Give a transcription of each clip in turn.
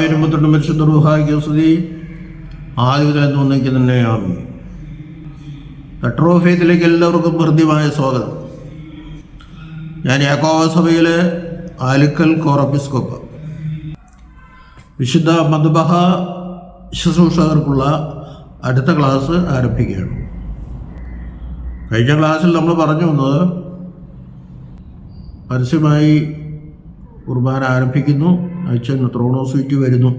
പുത്രനും പരിശുദ്ധ റൂഹായിക്ക് സ്തുതി തോന്നിക്ക് ഒന്നേക്ക് തന്നെയാണ്. പെട്രോഫിയത്തിലേക്ക് എല്ലാവർക്കും ഹൃദ്യമായ സ്വാഗതം. ഞാൻ യാക്കോവ ആലുക്കൽ കോറപ്പിസ്കോപ്പ്. വിശുദ്ധ മധുബഹ ശുശ്രൂഷകർക്കുള്ള അടുത്ത ക്ലാസ് ആരംഭിക്കുകയാണ്. കഴിഞ്ഞ ക്ലാസ്സിൽ നമ്മൾ പറഞ്ഞു വന്നത് പരസ്യമായി കുർബാന ആരംഭിക്കുന്നു. അച്ഛൻ ത്രോണോസ്വിറ്റ് വരുന്നു.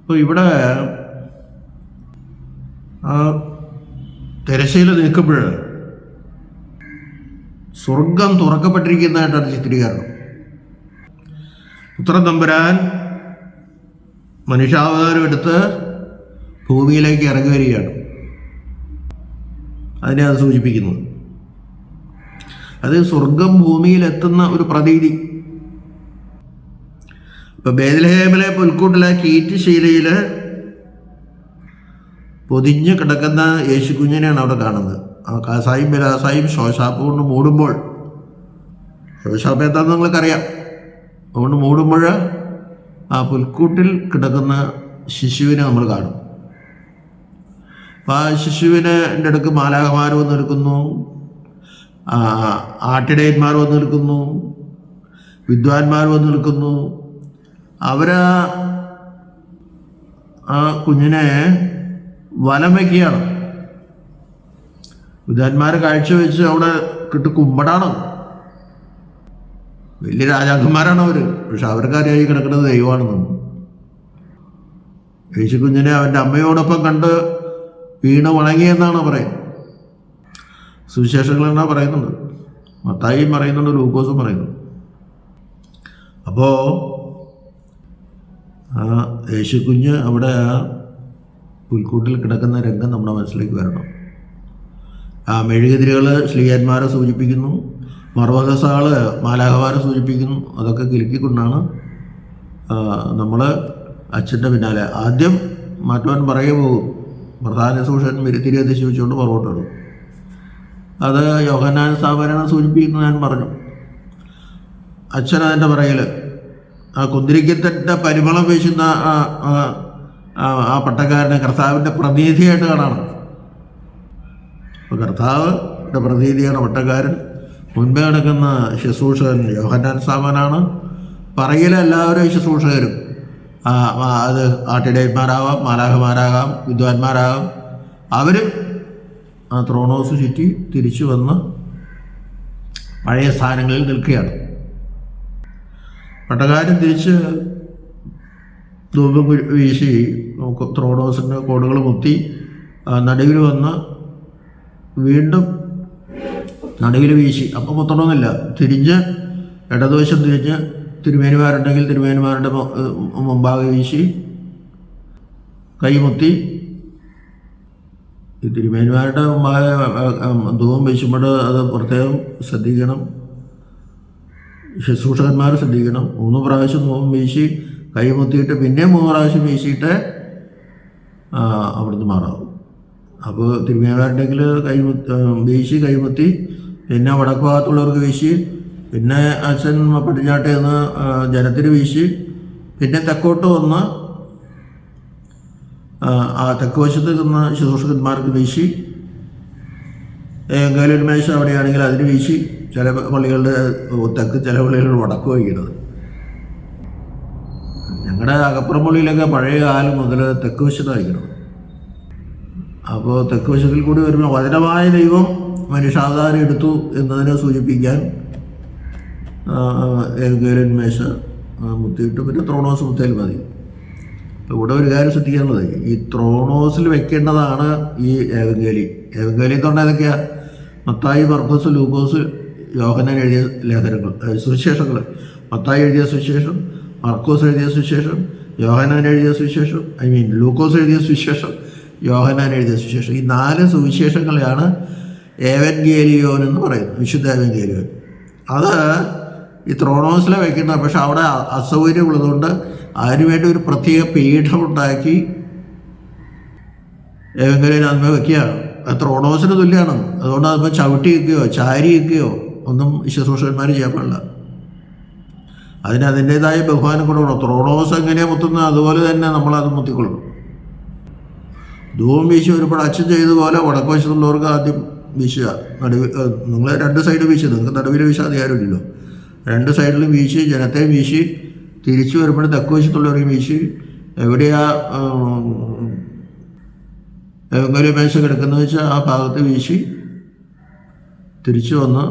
അപ്പോൾ ഇവിടെ ആ തിരശ്ശീല നിൽക്കുമ്പോൾ സ്വർഗം തുറക്കപ്പെട്ടിരിക്കുന്നതായിട്ടാണ് ചിത്രീകരണം. ഉത്തര തമ്പുരാൻ മനുഷ്യാവതാരം എടുത്ത് ഭൂമിയിലേക്ക് ഇറങ്ങി വരികയാണ് അതിനെ അത് സൂചിപ്പിക്കുന്നത് അത് സ്വർഗം ഭൂമിയിലെത്തുന്ന ഒരു പ്രതീതി. ഇപ്പൊ ബേദലഹേമിലെ പുൽക്കൂട്ടിലെ കീറ്റ് ശീലയിൽ പൊതിഞ്ഞ് കിടക്കുന്ന യേശു കുഞ്ഞിനെയാണ് അവിടെ കാണുന്നത്. ആ കാസായും ബിലാസായും ശോശാപ്പ് കൊണ്ട് മൂടുമ്പോൾ ശോശാപ്പ് എന്താണെന്ന് നിങ്ങൾക്കറിയാം. അതുകൊണ്ട് മൂടുമ്പോൾ ആ പുൽക്കൂട്ടിൽ കിടക്കുന്ന ശിശുവിനെ നമ്മൾ കാണും. അപ്പം ആ ശിശുവിനെ അടുക്ക് മാലാകമാർ വന്ന് നിൽക്കുന്നു ആട്ടിടയന്മാർ വന്ന് നിൽക്കുന്നു വിദ്വാൻമാർ വന്ന് നിൽക്കുന്നു അവരാ ആ കുഞ്ഞിനെ വലം വയ്ക്കുകയാണ് വിദ്വാൻമാർ കാഴ്ചവെച്ച് അവിടെ കിട്ടു കുമ്പടാണ്. വലിയ രാജാക്കന്മാരാണ് അവർ പക്ഷെ അവർക്കറിയായി കിടക്കുന്നത് ദൈവമാണെന്നും. യേശു കുഞ്ഞിനെ അവന്റെ അമ്മയോടൊപ്പം കണ്ട് വീണ് വണങ്ങിയെന്നാണ് പറയുന്നത്. സുവിശേഷങ്ങൾ എന്നാ പറയുന്നുണ്ട് മത്തായിയും പറയുന്നുണ്ട് ലൂക്കോസും പറയുന്നു. അപ്പോൾ ആ യേശുക്കുഞ്ഞ് അവിടെ ആ പുൽക്കൂട്ടിൽ കിടക്കുന്ന രംഗം നമ്മുടെ മനസ്സിലേക്ക് വരണം. ആ മെഴുകുതിരികൾ ശ്രീയന്മാരെ സൂചിപ്പിക്കുന്നു മർവകസാൾ മാലാഹമാരെ സൂചിപ്പിക്കുന്നു അതൊക്കെ കിലുക്കിക്കൊണ്ടാണ് നമ്മൾ അച്ഛന്റെ പിന്നാലെ. ആദ്യം മാറ്റുവാൻ പറയെ പോകും പ്രധാന സൂക്ഷൻ മെരുത്തിരി അതിശയിച്ചുകൊണ്ട് പുറകോട്ടിടും അത് യോഹന്നാൻ സ്ഥാപനം സൂചിപ്പിക്കുന്നു ഞാൻ പറഞ്ഞു. അച്ഛൻ അതിന്റെ പറയൽ ആ കുന്തിരിക്കത്തിന്റെ പരിമളം വീശുന്ന ആ പട്ടക്കാരനെ കർത്താവിന്റെ പ്രതിനിധിയായിട്ട് കാണണം അപ്പോൾ കർത്താവിന്റെ പ്രതിനിധിയാണ് പട്ടക്കാരൻ. മുൻപേ നടക്കുന്ന ശുശ്രൂഷകൻ യോഹന്നാൻ സാമനാണ്. പറയിലെ എല്ലാവരും ശുശ്രൂഷകരും. അത് ആട്ടിടയന്മാരാകാം മാലാഹമാരാകാം വിദ്വാൻമാരാകാം. അവരും ആ ത്രോണോസ് ചുറ്റി തിരിച്ചു വന്ന് പഴയ സ്ഥാനങ്ങളിൽ നിൽക്കുകയാണ്. പട്ടക്കാരൻ തിരിച്ച് ധൂപം വീശി ത്രോഡോസിന്റെ കോടുകൾ മുത്തി നടുവിൽ വന്ന് വീണ്ടും നടുവിൽ വീശി. അപ്പം മുത്തണമെന്നില്ല തിരിഞ്ഞ് ഇടതുവശം തിരിഞ്ഞ് തിരുമേനിമാരുണ്ടെങ്കിൽ തിരുമേനിമാരുടെ മുമ്പാകെ വീശി കൈമുത്തി തിരുമേനിമാരുടെ മുമ്പാകെ ധൂപം വീശുമ്പോൾ അത് പ്രത്യേകം ശ്രദ്ധിക്കണം. ശുശ്രൂഷകന്മാർ ശ്രദ്ധിക്കണം. മൂന്ന് പ്രാവശ്യം നോമ്പ് വീശി കൈമുത്തിയിട്ട് പിന്നെയും മൂന്ന് പ്രാവശ്യം വീശിയിട്ട് അവിടുന്ന് മാറാവും. അപ്പോൾ തിരുമേനിമാരുണ്ടെങ്കിൽ കൈമുത്തി വീശി കൈമുത്തി പിന്നെ വടക്ക് ഭാഗത്തുള്ളവർക്ക് വീശി പിന്നെ അച്ഛൻ പടിഞ്ഞാട്ട് നിന്ന് ജനത്തിന് വീശി പിന്നെ തെക്കോട്ട് വന്ന് ആ, തെക്ക് വശത്ത് നിന്ന് ശുശ്രൂഷകന്മാർക്ക് വീശി എങ്കിലും മേശ അവിടെയാണെങ്കിൽ അതിന് വീശി ചില പള്ളികളുടെ തെക്ക് ചില പള്ളികളുടെ വടക്ക് വയ്ക്കുന്നത് ഞങ്ങളുടെ അകപ്പുറം പള്ളിയിലൊക്കെ പഴയ കാലം മുതൽ തെക്ക് വശത്ത് വയ്ക്കുന്നത് അപ്പോൾ തെക്ക് വശത്തിൽ കൂടി വരുമ്പോൾ വചനമായ ദൈവം മനുഷ്യാവതാരം എടുത്തു എന്നതിനെ സൂചിപ്പിക്കാൻ ഏകേലൻ മേശ മുത്തിയിട്ട് പിന്നെ ത്രോണോസ് മുത്തയിൽ മതി. ഇവിടെ ഒരു കാര്യം ശ്രദ്ധിക്കാനുള്ളത് ഈ ത്രോണോസിൽ വെക്കേണ്ടതാണ് ഈ ഏവങ്കേലി. ഏവങ്കേലി എന്ന് പറഞ്ഞാൽ ഏതൊക്കെയാണ് മത്തായി മർക്കോസ് ലൂക്കോസ് യോഹനാൻ എഴുതിയ ലേഖനങ്ങൾ സുവിശേഷങ്ങൾ. മത്തായി എഴുതിയ സുവിശേഷം മർക്കോസ് എഴുതിയ സുവിശേഷം യോഹനാൻ എഴുതിയ സുവിശേഷം ഐ മീൻ ലൂക്കോസ് എഴുതിയ സുവിശേഷം യോഹനാൻ എഴുതിയ സുവിശേഷം. ഈ നാല് സുവിശേഷങ്ങളെയാണ് ഏവൻഗേലിയോൻ എന്ന് പറയുന്നത് വിശുദ്ധ ഏവൻഗേലിയോൻ. അത് ഈ ത്രോണോസിലെ വയ്ക്കുന്ന പക്ഷെ അവിടെ അസൗകര്യമുള്ളതുകൊണ്ട് അതിനുവേണ്ടി ഒരു പ്രത്യേക പീഠം ഉണ്ടാക്കി ഏവെങ്കിലും അതിന്മേൽ വയ്ക്കുകയാണ് അത് ത്രോണോസിന് തുല്യമാണ് അതുകൊണ്ട് അതിപ്പോൾ ചവിട്ടി വയ്ക്കുകയോ ചാരി വെക്കുകയോ ഒന്നും ശുശ്രൂഷകന്മാർ ചെയ്യാൻ പാടില്ല. അതിന് അതിന്റേതായ ബഹുമാനം കൊടുക്കണം. ത്രോണോസ് എങ്ങനെയാണ് മുത്തുന്നത്? അതുപോലെ തന്നെ നമ്മളത് മുത്തിക്കൊള്ളണം ധൂവം വീശി ഒരുപാട് അച്ഛൻ ചെയ്ത പോലെ വടക്കുവശത്തുള്ളവർക്ക് ആദ്യം വീശുക. നടുവ് നിങ്ങൾ രണ്ട് സൈഡ് വീശുക. നിങ്ങൾക്ക് നടുവിൽ വീശാൻ അധികാരമില്ലല്ലോ. രണ്ട് സൈഡിലും വീശി ജനത്തെ വീശി തിരിച്ചു വരുമ്പോൾ തെക്ക് വശത്തുള്ളവരെയും വീശി എവിടെയാ എങ്ങനെ മേശ കിടക്കുന്നത് വെച്ചാൽ ആ ഭാഗത്ത് വീശി തിരിച്ചു വന്ന്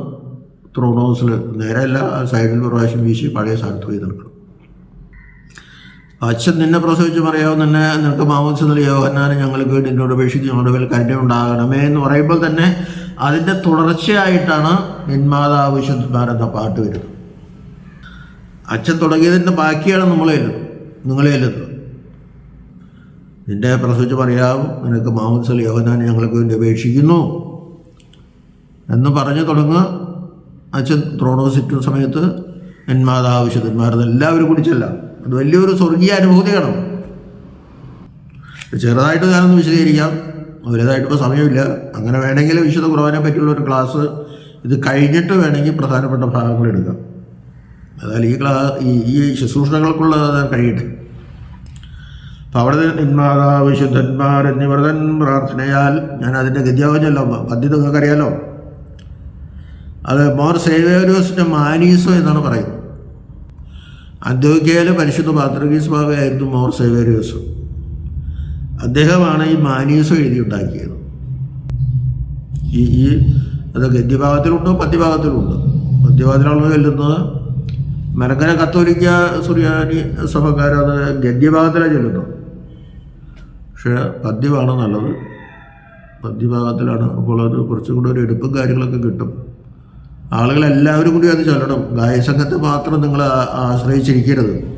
ത്രോൺ ഹൗസിൽ നേരെയല്ല ആ സൈഡിൽ പ്രാവശ്യം വീശി പഴയ സ്ഥാനത്ത് പോയി നിൽക്കണം. അച്ഛൻ നിന്നെ പ്രസവിച്ച് പറയാവും നിന്നെ നിനക്ക് മാമോസ് നൽകിയോ? എന്നാലും ഞങ്ങൾ ഞങ്ങൾക്ക് എന്നോട് അപേക്ഷിച്ച് ഞങ്ങളുടെ മേൽ കരുണ ഉണ്ടാകണമേ എന്ന് പറയുമ്പോൾ തന്നെ അതിന്റെ തുടർച്ചയായിട്ടാണ് നിന്മാതാവ് വിശുദ്ധന്മാർ എന്ന പാട്ട് വരുന്നത്. അച്ഛൻ തുടങ്ങിയതിന്റെ ബാക്കിയാണ് നമ്മളെ നിങ്ങളെ നിന്റെ പ്രസവിച്ച് പറയാവും നിനക്ക് മാമോസ് യോഹന്നാൻ ഞങ്ങൾക്ക് വേണ്ടി അപേക്ഷിക്കുന്നു എന്ന് പറഞ്ഞു തുടങ്ങുക. അച്ഛൻ ത്രോണോസിറ്റുന്ന സമയത്ത് എന്മാതാവ് വിശുദ്ധന്മാരെന്ന് എല്ലാവരും കുടിച്ചല്ല. അത് വലിയൊരു സ്വർഗീയ അനുഭൂതിയാണ്. ചെറുതായിട്ട് ഞാനൊന്ന് വിശദീകരിക്കാം. വലുതായിട്ട് സമയമില്ല. അങ്ങനെ വേണമെങ്കിൽ വിശുദ്ധ കുറവാനെ പറ്റിയുള്ള ഒരു ക്ലാസ് ഇത് കഴിഞ്ഞിട്ട് വേണമെങ്കിൽ പ്രധാനപ്പെട്ട ഭാഗങ്ങൾ എടുക്കാം. അതായത് ഈ ക്ലാ ഈ ഈ ശുശ്രൂഷണങ്ങൾക്കുള്ള കഴിയട്ടെ. അപ്പോൾ അവിടെ നിന്മാതാ വിശുദ്ധന്മാർ എന്നിവർ പ്രാർത്ഥനയാൽ ഞാൻ അതിന്റെ ഗതിയാവുന്നല്ലോ പദ്ധതി നിങ്ങൾക്കറിയാലോ? അത് മോർ സേവേരിയോസിന്റെ മാനീസോ എന്നാണ് പറയുന്നത്. അന്ത്യോഗ്യയിലെ പരിശുദ്ധ പാത്രഗീസ് ബാബയായിരുന്നു മോർ സേവേരിയോസ് അദ്ദേഹമാണ് ഈ മാനീസോ എഴുതിയുണ്ടാക്കിയത്. ഈ ഈ അത് ഗദ്യഭാഗത്തിലുണ്ടോ പദ്യഭാഗത്തിലുണ്ട്. പദ്യഭാഗത്തിലാണ് ചെല്ലുന്നത്. മലങ്കര കത്തോലിക്ക സുറിയാനി സഭക്കാരത് ഗദ്യഭാഗത്തിലാണ് ചെല്ലുന്നത്. പക്ഷേ പദ്യമാണ് നല്ലത്. പദ്യഭാഗത്തിലാണ് അപ്പോൾ അത് കുറച്ചും കൂടെ ഒരു എടുപ്പും കാര്യങ്ങളൊക്കെ കിട്ടും. ആളുകളെല്ലാവരും കൂടി അത് ചൊല്ലണം. ഗായസംഘത്തെ മാത്രം നിങ്ങൾ ആശ്രയിച്ചിരിക്കരുത്.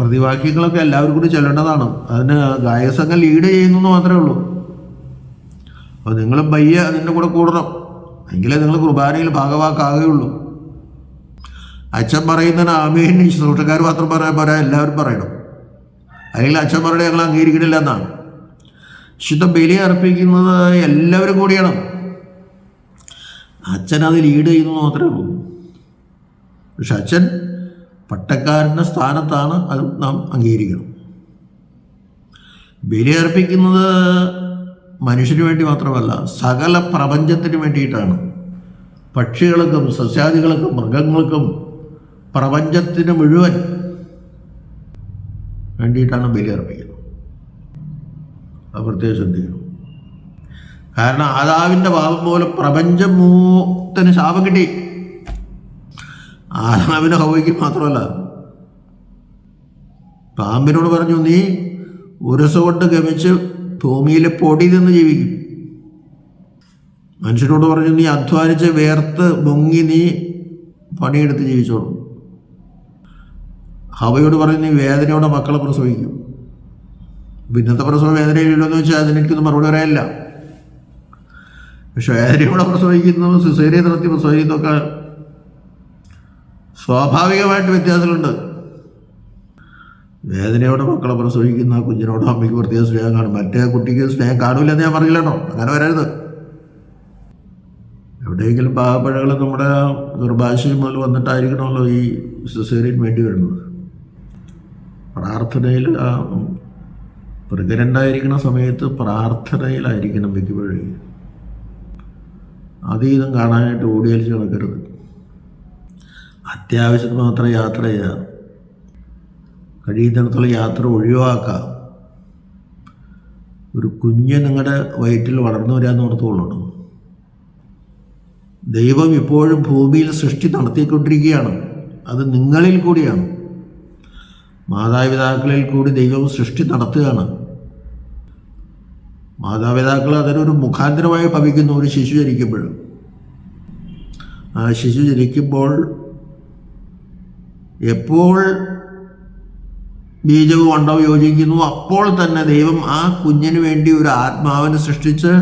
പ്രതിവാക്യങ്ങളൊക്കെ എല്ലാവരും കൂടി ചൊല്ലേണ്ടതാണ്. അതിന് ഗായകസംഘം ലീഡ് ചെയ്യുന്നു മാത്രമേ ഉള്ളൂ. അപ്പോൾ നിങ്ങൾ ബയ്യ അതിന്റെ കൂടെ കൂടണം. എങ്കിലേ നിങ്ങൾ കുർബാനയിൽ ഭാഗവാക്കാകുകയുള്ളൂ. അച്ഛൻ പറയുന്നതിന് ആമീൻ. ശുശ്രൂഷക്കാർ മാത്രം പറയാൻ പറയാൻ എല്ലാവരും പറയണം. അല്ലെങ്കിൽ അച്ഛൻ പറയണേ ഞങ്ങൾ അംഗീകരിക്കണില്ല എന്നാണ്. ശുദ്ധ ബലി അർപ്പിക്കുന്നത് എല്ലാവരും കൂടിയാണ്. അച്ഛൻ അത് ലീഡ് ചെയ്യുന്നു മാത്രമേ ഉള്ളൂ. പക്ഷെ അച്ഛൻ പട്ടക്കാരന്റെ സ്ഥാനത്താണ് അത് നാം അംഗീകരിക്കണം. ബലിയർപ്പിക്കുന്നത് മനുഷ്യന് വേണ്ടി മാത്രമല്ല സകല പ്രപഞ്ചത്തിന് വേണ്ടിയിട്ടാണ്. പക്ഷികൾക്കും സസ്യാദികൾക്കും മൃഗങ്ങൾക്കും പ്രപഞ്ചത്തിന് മുഴുവൻ വേണ്ടിയിട്ടാണ് ബലിയർപ്പിക്കുന്നത്. അത് പ്രത്യേകം ശ്രദ്ധിക്കണം. കാരണം ആദാവിന്റെ പാപം പോലെ പ്രപഞ്ചം മൂത്തന് ശാപം കിട്ടി. ആദാവിനെ ഹവയ്ക്ക് മാത്രമല്ല. പാമ്പിനോട് പറഞ്ഞു നീ ഉരസ് കൊണ്ട് ഗമിച്ച് ഭൂമിയിലെ പൊടി നിന്ന് ജീവിക്കും. മനുഷ്യനോട് പറഞ്ഞു നീ അധ്വാനിച്ച് വേർത്ത് മുങ്ങി നീ പണിയെടുത്ത് ജീവിച്ചോളൂ. ഹവയോട് പറഞ്ഞു നീ വേദനയോടെ മക്കളെ പ്രസവിക്കും. പിന്നത്തെ പ്രസവം വേദനയില്ലല്ലോ എന്ന് വെച്ചാൽ അതിനെനിക്കൊന്നും മറുപടി പറയാനില്ല. പക്ഷെ വേദനയോടെ പ്രസവിക്കുന്നതും സുസേരിയെ നടത്തി പ്രസവിക്കുന്നതൊക്കെ സ്വാഭാവികമായിട്ട് വ്യത്യാസങ്ങളുണ്ട്. വേദനയോടെ മക്കളെ പ്രസവിക്കുന്ന കുഞ്ഞിനോട് അമ്മയ്ക്ക് പ്രത്യേക സ്നേഹം കാണും. മറ്റേ കുട്ടിക്ക് സ്നേഹം കാണൂലെന്ന് ഞാൻ പറയില്ലട്ടോ അങ്ങനെ വരരുത്. എവിടെയെങ്കിലും പാവപ്പഴകൾ നമ്മുടെ ഗർഭാശയം മുതൽ വന്നിട്ടായിരിക്കണമല്ലോ ഈ സിസേറിയൻ വേണ്ടി വരുന്നത്. പ്രാർത്ഥനയിൽ ആ പ്രഗ്നന്റായിരിക്കുന്ന സമയത്ത് പ്രാർത്ഥനയിലായിരിക്കണം മിക്കപ്പോഴേ. അതീതം കാണാനായിട്ട് ഓടിയലിച്ച് നടക്കരുത് അത്യാവശ്യത്തിന് മാത്രം യാത്ര ചെയ്യുക കഴിയുന്നിടത്തോളം യാത്ര ഒഴിവാക്കാം. ഒരു കുഞ്ഞ് നിങ്ങളുടെ വയറ്റിൽ വളർന്നു വരാമെന്ന് ഓർത്തുകൊള്ളണം ദൈവം ഇപ്പോഴും ഭൂമിയിൽ സൃഷ്ടി നടത്തിക്കൊണ്ടിരിക്കുകയാണ്. അത് നിങ്ങളിൽ കൂടിയാണ്. മാതാപിതാക്കളിൽ കൂടി ദൈവം സൃഷ്ടി നടത്തുകയാണ്. മാതാപിതാക്കൾ അതിനൊരു മുഖാന്തരമായി ഭവിക്കുന്നു ഒരു ശിശു ജനിക്കുമ്പോഴും ആ ശിശു ജനിക്കുമ്പോൾ എപ്പോൾ ബീജവും അണ്ടവും യോജിക്കുന്നു അപ്പോൾ തന്നെ ദൈവം ആ കുഞ്ഞിന് വേണ്ടി ഒരു ആത്മാവിനെ സൃഷ്ടിച്ച്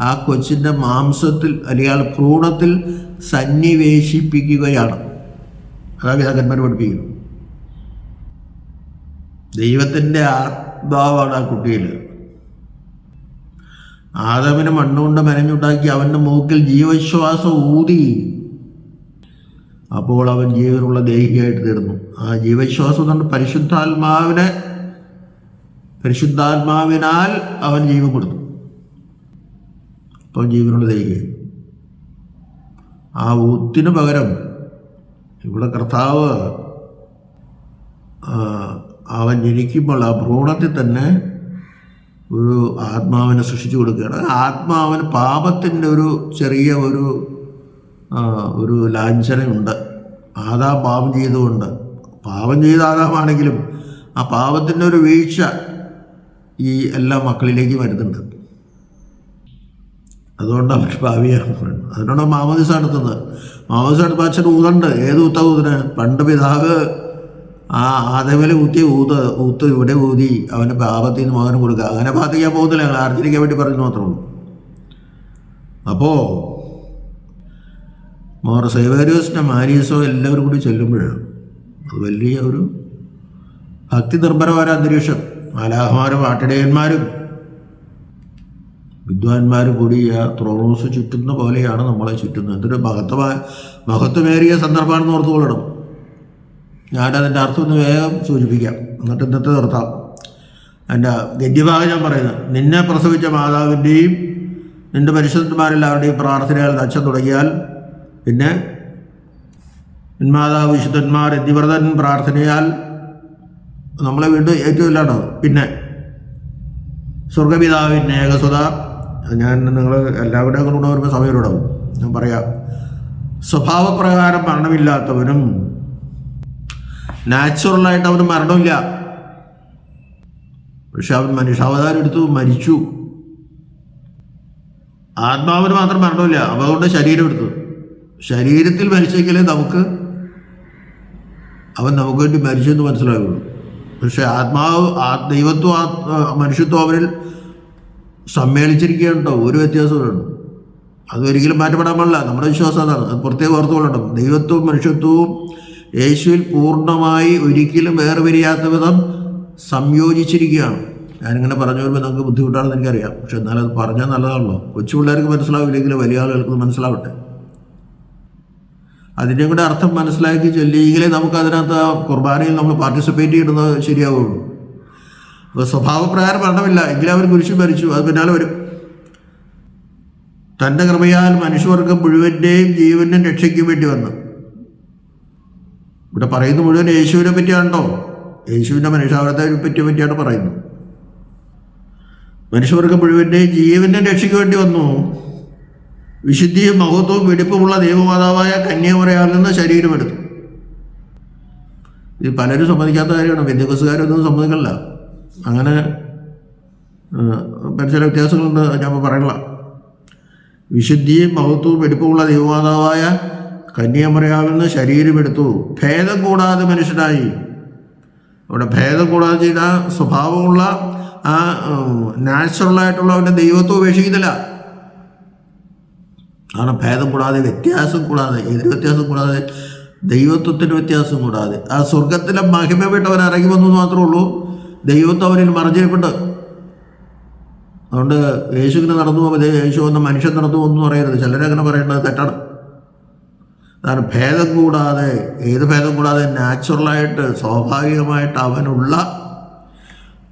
ആ കൊച്ചിന്റെ മാംസത്തിൽ അല്ലെങ്കിൽ ഭ്രൂണത്തിൽ സന്നിവേശിപ്പിക്കുകയാണ്. അതാ പിതാക്കന്മാർ പഠിപ്പിക്കുന്നു. ദൈവത്തിന്റെ ആത്മാവാണ് ആ കുട്ടിയിൽ ആദവിനെ മണ്ണുകൊണ്ട് മെനഞ്ഞുണ്ടാക്കി അവന്റെ മൂക്കിൽ ജീവശ്വാസം ഊതി. അപ്പോൾ അവൻ ജീവനുള്ള ദേഹിയായിട്ട് തീർന്നു. ആ ജീവശ്വാസം കൊണ്ട് പരിശുദ്ധാത്മാവിനെ പരിശുദ്ധാത്മാവിനാൽ അവൻ ജീവൻ കൊടുത്തു. അപ്പോൾ ജീവനുള്ള ദേഹിയായി. ആ ഊത്തിന് പകരം ഇവിടെ കർത്താവ് അവൻ ജനിക്കുമ്പോൾ ആ ഭ്രൂണത്തിൽ തന്നെ ഒരു ആത്മാവിനെ സൃഷ്ടിച്ചു കൊടുക്കുകയാണ്. ആത്മാവിന് പാപത്തിന്റെ ഒരു ചെറിയ ഒരു ഒരു ലാഞ്ചനയുണ്ട്. ആദാം പാപം ചെയ്തുകൊണ്ട്. പാപം ചെയ്ത ആദാമാണെങ്കിലും ആ പാപത്തിന്റെ ഒരു വീഴ്ച ഈ എല്ലാ മക്കളിലേക്കും വരുന്നുണ്ട്. അതുകൊണ്ട് അവർ ഭാവിയാണ് പറയുന്നത്. അതുകൊണ്ടാണ് മാമോദിസ നടത്തുന്നത്. മാമോദിസ നടത്തുമ്പോൾ അച്ഛൻ ഊതണ്ട്. ഏത് ഊത്ത ഊതിന്? പണ്ട് പിതാവ് ആ ആദവലെ ഊത്തിയ ഊത്ത് ഊത്ത് ഇവിടെ ഊതി അവന്റെ പാപത്തിൽ നിന്ന് മോചനം കൊടുക്കുക. അങ്ങനെ പ്രാർത്ഥിക്കാൻ പോകുന്നില്ല ഞങ്ങൾ ആർജിക്കാൻ വേണ്ടി പറഞ്ഞു മാത്രമേ ഉള്ളൂ. അപ്പോൾ മോർ സേവേരിയോസിന്റെ മാരീസോ എല്ലാവരും കൂടി ചെല്ലുമ്പോഴാണ് അത് വലിയ ഒരു ഭക്തി നിർഭരമായ അന്തരീക്ഷം. മാലാഹമാരും ആട്ടിടയന്മാരും വിദ്വാൻമാരും കൂടി ആ ത്രോണോസ് ചുറ്റുന്ന പോലെയാണ് നമ്മളെ ചുറ്റുന്നത്. എന്തൊരു മഹത്വമായ മഹത്വമേറിയ സന്ദർഭമാണെന്ന് ഓർത്തുകൊള്ളണം ഞാനതിന്റെ അർത്ഥം ഒന്ന് വേഗം സൂചിപ്പിക്കാം. എന്നിട്ട് ഇന്നത്തെ നിർത്താം. എന്റെ ഗദ്യഭാഗം ഞാൻ പറയുന്നത് നിന്നെ പ്രസവിച്ച മാതാവിന്റെയും നിന്റെ പരിശുദ്ധന്മാരെല്ലാവരുടെയും പ്രാർത്ഥനകൾ നച്ചം തുടങ്ങിയാൽ പിന്നെ മാതാവ് വിശുദ്ധന്മാർ എന്നിവ്രതൻ പ്രാർത്ഥനയാൽ നമ്മളെ വീണ്ടും ഏറ്റവും ഇല്ലാണ്ടോ പിന്നെ സ്വർഗപിതാവിന്റെ ഏകസുത ഞാൻ നിങ്ങൾ എല്ലാവരുടെയും കൂടെ വരുമ്പോൾ സമയം ഇടാവും ഞാൻ പറയാം സ്വഭാവപ്രകാരം മരണമില്ലാത്തവനും നാച്ചുറലായിട്ട് അവന് മരണമില്ല. പക്ഷെ അവൻ മനുഷ്യാവതാരം എടുത്തു മരിച്ചു. ആത്മാവിന് മാത്രം മരണമില്ല അതുകൊണ്ട് ശരീരം എടുത്തു. ശരീരത്തിൽ മരിച്ചെങ്കിലേ നമുക്ക് അവൻ നമുക്ക് വേണ്ടി മരിച്ചെന്ന് മനസ്സിലാകുള്ളൂ പക്ഷെ ആത്മാവ് ദൈവത്വം മനുഷ്യത്വം അവരിൽ സമ്മേളിച്ചിരിക്കുകയുണ്ടോ ഒരു വ്യത്യാസമുണ്ട് അതൊരിക്കലും മാറ്റപ്പെടാൻ പാടില്ല. നമ്മുടെ വിശ്വാസം അതാണ്. അത് പ്രത്യേകം ദൈവത്വവും മനുഷ്യത്വവും യേശുവിൽ പൂർണമായി ഒരിക്കലും വേർപിരിയാത്ത വിധം സംയോജിച്ചിരിക്കുകയാണ്. ഞാനിങ്ങനെ പറഞ്ഞു വരുമ്പോൾ നമുക്ക് ബുദ്ധിമുട്ടാണെന്ന് എനിക്കറിയാം. പക്ഷെ എന്നാലും അത് പറഞ്ഞാൽ നല്ലതാണല്ലോ. കൊച്ചു പിള്ളേർക്ക് മനസ്സിലാവില്ലെങ്കിലും വലിയ ആളുകൾക്ക് മനസ്സിലാവട്ടെ. അതിന്റെയും കൂടെ അർത്ഥം മനസ്സിലാക്കി ചൊല്ലിയെങ്കിലേ നമുക്ക് അതിനകത്ത് കുർബാനയിൽ നമ്മൾ പാർട്ടിസിപ്പേറ്റ് ചെയ്യുന്നത് ശരിയാവുള്ളൂ. അപ്പോൾ സ്വഭാവപ്രകാരം മരണമില്ല എങ്കിലും അവർ കുരിശു മരിച്ചു അത് പിന്നാലെ വരും. തന്റെ കൃപയാൽ മനുഷ്യവർഗം മുഴുവന്റെയും ജീവനും രക്ഷയ്ക്കും വേണ്ടി വന്നു. ഇവിടെ പറയുന്നത് മുഴുവൻ യേശുവിനെ പറ്റിയാണോ യേശുവിന്റെ മനുഷ്യാവരത്തെ പറ്റിയ പറ്റിയാണ് പറയുന്നത്. മനുഷ്യവർഗം മുഴുവന്റെയും ജീവന്റെ രക്ഷയ്ക്ക് വേണ്ടി വന്നു. വിശുദ്ധിയും മഹത്വവും വെടിപ്പുമുള്ള ദൈവമാതാവായ കന്യാമറയാൽ നിന്ന് ശരീരമെടുത്തു ഇത് പലരും സമ്മതിക്കാത്ത കാര്യമാണ്. വിദ്യാഭ്യാസക്കാരൊന്നും സമ്മതിക്കില്ല അങ്ങനെ ചില വ്യത്യാസങ്ങളുണ്ട്. ഞാൻ പറയണില്ല. വിശുദ്ധിയും മഹത്വവും വെടിപ്പുമുള്ള ദൈവമാതാവായ കന്യാമറയാൽ നിന്ന് ശരീരമെടുത്തു ഭേദം കൂടാതെ മനുഷ്യനായി. അവിടെ ഭേദം കൂടാതെ ചെയ്ത സ്വഭാവമുള്ള ആ നാച്ചുറലായിട്ടുള്ള അവന്റെ ദൈവത്വം ഉപേക്ഷിക്കുന്നില്ല. കാരണം ഭേദം കൂടാതെ വ്യത്യാസം കൂടാതെ ഏതൊരു വ്യത്യാസം കൂടാതെ ദൈവത്വത്തിന് വ്യത്യാസം കൂടാതെ. ആ സ്വർഗത്തിലെ മഹിമ വിട്ടവൻ ഇറങ്ങി വന്നു എന്ന് മാത്രമേ ഉള്ളൂ. ദൈവത്വം അവനിൽ മറഞ്ഞിരിപ്പുണ്ട്. അതുകൊണ്ട് യേശുവിനെ നടന്നു പോകുമ്പോൾ യേശു എന്ന മനുഷ്യൻ നടന്നു പോകുന്നു പറയരുത്. ചിലരങ്ങനെ പറയേണ്ടത് തെറ്റാണ്. അതാണ് ഭേദം കൂടാതെ ഏത് ഭേദം കൂടാതെ നാച്ചുറലായിട്ട് സ്വാഭാവികമായിട്ട് അവനുള്ള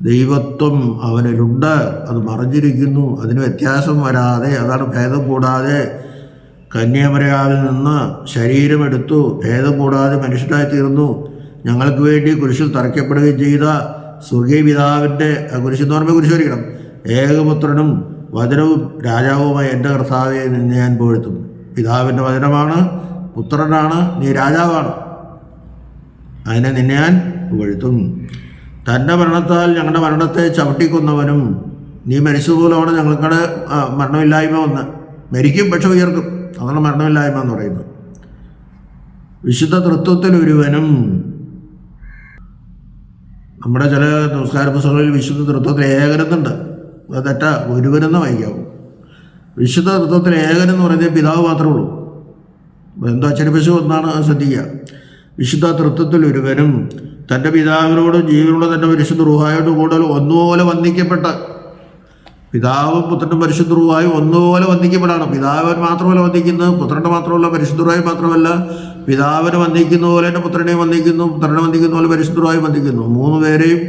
ദൈവത്വം അവനിലുണ്ട്. അത് മറിഞ്ഞിരിക്കുന്നു. അതിന് വ്യത്യാസം വരാതെ അതാണ് ഭേദം കൂടാതെ കന്യാമരയാവിൽ നിന്ന് ശരീരമെടുത്തു ഭേദം കൂടാതെ മനുഷ്യനായി തീർന്നു. ഞങ്ങൾക്ക് വേണ്ടി കുരിശിൽ തറയ്ക്കപ്പെടുകയും ചെയ്ത സ്വർഗീയ പിതാവിന്റെ കുരിശ് എന്ന് പറയുമ്പോൾ കുരിശ് വരിക്കണം ഏകപുത്രനും വചനവും രാജാവുമായ എന്റെ കർത്താവെ ഞാൻ പോഴ്ത്തും പിതാവിന്റെ വചനമാണ് പുത്രനാണ് നീ രാജാവാണ്. അതിനെ നിന്നെ ഞാൻ പുകഴ്ത്തും. തന്റെ മരണത്താൽ ഞങ്ങളുടെ മരണത്തെ ചവിട്ടിക്കൊന്നവനും നീ മരിച്ചതുപോലെയാണ് ഞങ്ങൾക്കടെ മരണമില്ലായ്മ വന്ന്. മരിക്കും പക്ഷെ ഉയർക്കും. അതാണ് മരണമില്ലായ്മ എന്ന് പറയുന്നത്. വിശുദ്ധ തൃത്വത്തിൽ ഒരുവനും നമ്മുടെ ചില നമസ്കാര പുസ്തകങ്ങളിൽ വിശുദ്ധ തൃത്വത്തിൽ ഏകനെന്നുണ്ട്. അത് തെറ്റാ ഒരുവനെന്ന് വായിക്കാവും. വിശുദ്ധ തൃത്വത്തിൽ ഏകനെന്ന് പറയുന്നത് പിതാവ് മാത്രമേ ഉള്ളൂ. എന്തോ ഒന്നാണ് അത് ശ്രദ്ധിക്കുക. വിശുദ്ധ തൃത്വത്തിൽ ഒരുവനും തന്റെ പിതാവിനോടും ജീവനുള്ള തന്റെ പരിശുദ്ധ റുഹായോടും കൂടുതൽ ഒന്നുപോലെ വന്ദിക്കപ്പെട്ട പിതാവും പുത്രനും പരിശുദ്ധ പരിശുദ്ധവുമായി ഒന്നുപോലെ വന്ദിക്കപ്പെടാണ്. പിതാവൻ മാത്രമല്ല വന്ദിക്കുന്നത് പുത്രനെ മാത്രമല്ല പരിശുദ്ധമായി മാത്രമല്ല പിതാവിനെ വന്ദിക്കുന്ന പോലെ തന്നെ പുത്രനെ വന്ദിക്കുന്നു പുത്രനെ വന്ദിക്കുന്ന പോലെ പരിശുദ്ധമായി വന്ദിക്കുന്നു. മൂന്ന് പേരെയും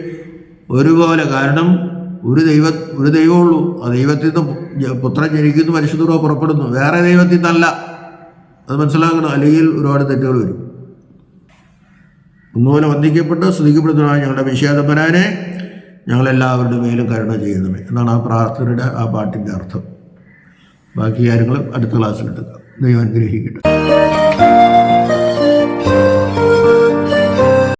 ഒരുപോലെ. കാരണം ഒരു ദൈവ ഒരു ദൈവമുള്ളൂ ആ ദൈവത്തിൽ നിന്ന് പുത്രൻ ജനിക്കുന്നു പരിശുദ്ധ പുറപ്പെടുന്നു. വേറെ ദൈവത്തിൽ നിന്നല്ല. അത് മനസ്സിലാക്കണം. അല്ലെങ്കിൽ ഒരുപാട് തെറ്റുകൾ വരും. ഒന്നുപോലെ വന്ദിക്കപ്പെട്ട് സ്തുതിക്കപ്പെടുന്നതാണ് ഞങ്ങളുടെ വിഷയാതമ്പരാനെ ഞങ്ങളെല്ലാവരുടെ മേലും കരുണ ചെയ്യണമേ എന്നാണ് ആ പ്രാർത്ഥനയുടെ ആ പാട്ടിന്റെ അർത്ഥം. ബാക്കി കാര്യങ്ങൾ അടുത്ത ക്ലാസ്സിലെടുക്കാം ദൈവം അനുഗ്രഹിക്കട്ടെ.